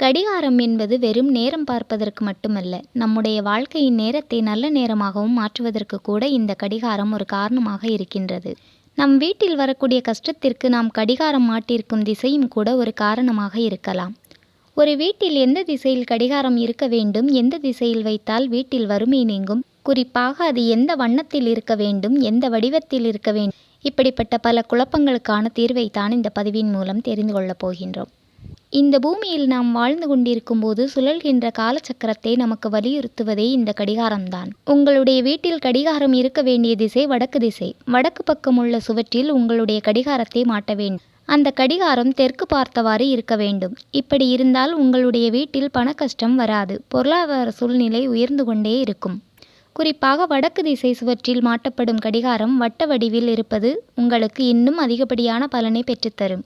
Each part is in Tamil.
கடிகாரம் என்பது வெறும் நேரம் பார்ப்பதற்கு மட்டுமல்ல நம்முடைய வாழ்க்கையின் நேரத்தை நல்ல நேரமாகவும் மாற்றுவதற்கு கூட இந்த கடிகாரம் ஒரு காரணமாக இருக்கின்றது. நம் வீட்டில் வரக்கூடிய கஷ்டத்திற்கு நாம் கடிகாரம் மாட்டிருக்கும் திசையும் கூட ஒரு காரணமாக இருக்கலாம். ஒரு வீட்டில் எந்த திசையில் கடிகாரம் இருக்க வேண்டும் எந்த திசையில் வைத்தால் வீட்டில் வறுமை நீங்கும் குறிப்பாக அது எந்த வண்ணத்தில் இருக்க வேண்டும் எந்த வடிவத்தில் இருக்க வேண்டும் இப்படிப்பட்ட பல குழப்பங்களுக்கான தீர்வை தான் இந்த பதிவின் மூலம் தெரிந்து கொள்ளப் போகின்றோம். இந்த பூமியில் நாம் வாழ்ந்து கொண்டிருக்கும் போது சுழல்கின்ற காலச்சக்கரத்தை நமக்கு வலியுறுத்துவதே இந்த கடிகாரம்தான். உங்களுடைய வீட்டில் கடிகாரம் இருக்க வேண்டிய திசை வடக்கு திசை. வடக்கு பக்கம் உள்ள சுவற்றில் உங்களுடைய கடிகாரத்தை மாட்ட வேண்டும். அந்த கடிகாரம் தெற்கு பார்த்தவாறு இருக்க வேண்டும். இப்படி இருந்தால் உங்களுடைய வீட்டில் பண கஷ்டம் வராது. பொருளாதார சூழ்நிலை உயர்ந்து கொண்டே இருக்கும். குறிப்பாக வடக்கு திசை சுவற்றில் மாட்டப்படும் கடிகாரம் வட்ட வடிவில் இருப்பது உங்களுக்கு இன்னும் அதிகப்படியான பலனை பெற்றுத்தரும்.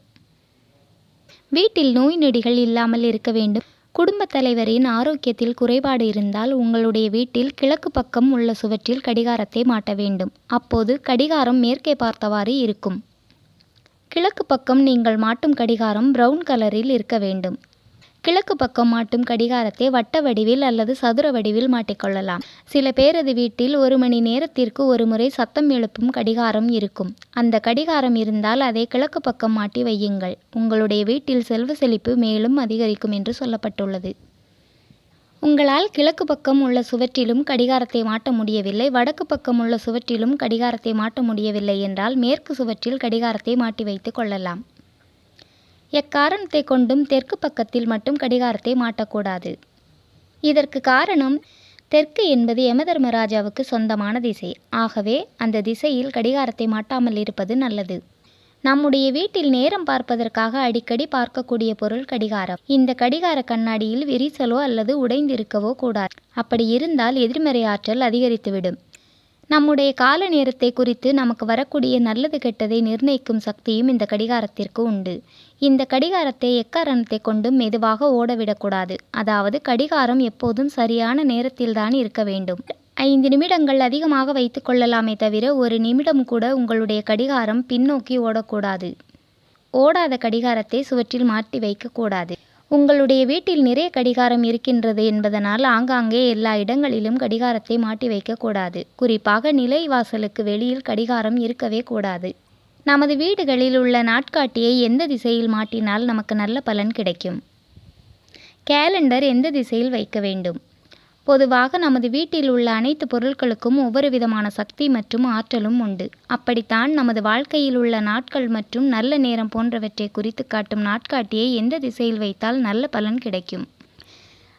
வீட்டில் நோய் நொடிகள் இல்லாமல் இருக்க வேண்டும். குடும்பத் தலைவரின் ஆரோக்கியத்தில் குறைபாடு இருந்தால் உங்களுடைய வீட்டில் கிழக்கு பக்கம் உள்ள சுவற்றில் கடிகாரத்தை மாட்ட வேண்டும். அப்போது கடிகாரம் மேற்கே பார்த்தவாறு இருக்கும். கிழக்கு பக்கம் நீங்கள் மாட்டும் கடிகாரம் பிரவுன் கலரில் இருக்க வேண்டும். கிழக்கு பக்கம் மாட்டும் கடிகாரத்தை வட்ட வடிவில் அல்லது சதுர வடிவில் மாட்டிக்கொள்ளலாம். சில பேரது வீட்டில் ஒரு மணி நேரத்திற்கு ஒரு முறை சத்தம் எழுப்பும் கடிகாரம் இருக்கும். அந்த கடிகாரம் இருந்தால் அதை கிழக்கு பக்கம் மாட்டி வையுங்கள். உங்களுடைய வீட்டில் செல்வ செழிப்பு மேலும் அதிகரிக்கும் என்று சொல்லப்பட்டுள்ளது. உங்களால் கிழக்கு பக்கம் உள்ள சுவற்றிலும் கடிகாரத்தை மாட்ட முடியவில்லை. வடக்கு பக்கம் உள்ள சுவற்றிலும் கடிகாரத்தை மாட்ட முடியவில்லை என்றால் மேற்கு சுவற்றில் கடிகாரத்தை மாட்டி வைத்து கொள்ளலாம். எக்காரணத்தை கொண்டும் தெற்கு பக்கத்தில் மட்டும் கடிகாரத்தை மாட்டக்கூடாது. இதற்கு காரணம் தெற்கு என்பது யமதர்மராஜாவுக்கு சொந்தமான திசை. ஆகவே அந்த திசையில் கடிகாரத்தை மாட்டாமல் இருப்பது நல்லது. நம்முடைய வீட்டில் நேரம் பார்ப்பதற்காக அடிக்கடி பார்க்கக்கூடிய பொருள் கடிகாரம். இந்த கடிகார கண்ணாடியில் விரிசலோ அல்லது உடைந்திருக்கவோ கூடாது. அப்படி இருந்தால் எதிர்மறை ஆற்றல் அதிகரித்துவிடும். நம்முடைய கால நேரத்தை குறித்து நமக்கு வரக்கூடிய நல்லது கெட்டதை நிர்ணயிக்கும் சக்தியும் இந்த கடிகாரத்திற்கு உண்டு. இந்த கடிகாரத்தை எக்காரணத்தை கொண்டும் மெதுவாக ஓடவிடக்கூடாது. அதாவது கடிகாரம் எப்போதும் சரியான நேரத்தில்தான் இருக்க வேண்டும். ஐந்து நிமிடங்கள் அதிகமாக வைத்து கொள்ளலாமே தவிர ஒரு நிமிடம் கூட உங்களுடைய கடிகாரம் பின்னோக்கி ஓடக்கூடாது. ஓடாத கடிகாரத்தை சுவற்றில் மாட்டி வைக்கக்கூடாது உங்களுடைய வீட்டில் நிறைய கடிகாரம் இருக்கின்றது என்பதனால் ஆங்காங்கே எல்லா இடங்களிலும் கடிகாரத்தை மாட்டி வைக்கக்கூடாது குறிப்பாக நிலைவாசலுக்கு வெளியில் கடிகாரம் இருக்கவே கூடாது. நமது வீடுகளில் உள்ள நாட்காட்டியை எந்த திசையில் மாட்டினால் நமக்கு நல்ல பலன் கிடைக்கும்? கேலண்டர் எந்த திசையில் வைக்க வேண்டும்? பொதுவாக நமது வீட்டில் உள்ள அனைத்து பொருட்களுக்கும் ஒவ்வொரு விதமான சக்தி மற்றும் ஆற்றலும் உண்டு. அப்படித்தான் நமது வாழ்க்கையில் உள்ள நாட்கள் மற்றும் நல்ல நேரம் போன்றவற்றை குறித்து காட்டும் நாட்காட்டியை எந்த திசையில் வைத்தால் நல்ல பலன் கிடைக்கும்?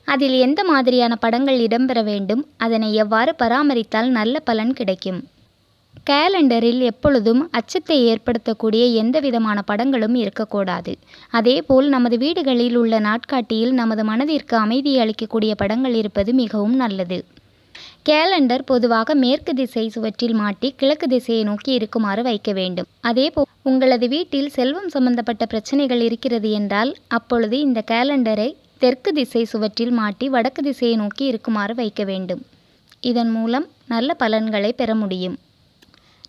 அதில் எந்த மாதிரியான படங்கள் இடம்பெற வேண்டும்? அதனை எவ்வாறு பராமரித்தால் நல்ல பலன் கிடைக்கும்? கேலண்டரில் எப்பொழுதும் அச்சத்தை ஏற்படுத்தக்கூடிய எந்த விதமான படங்களும் இருக்கக்கூடாது. அதேபோல் நமது வீடுகளில் உள்ள நாட்காட்டியில் நமது மனதிற்கு அமைதியை அளிக்கக்கூடிய படங்கள் இருப்பது மிகவும் நல்லது. கேலண்டர் பொதுவாக மேற்கு திசை சுவற்றில் மாட்டி கிழக்கு திசையை நோக்கி இருக்குமாறு வைக்க வேண்டும். அதேபோல் உங்களது வீட்டில் செல்வம் சம்பந்தப்பட்ட பிரச்சனைகள் இருக்கிறது என்றால் அப்பொழுது இந்த கேலண்டரை தெற்கு திசை சுவற்றில் மாட்டி வடக்கு திசையை நோக்கி இருக்குமாறு வைக்க வேண்டும். இதன் மூலம் நல்ல பலன்களை பெற முடியும்.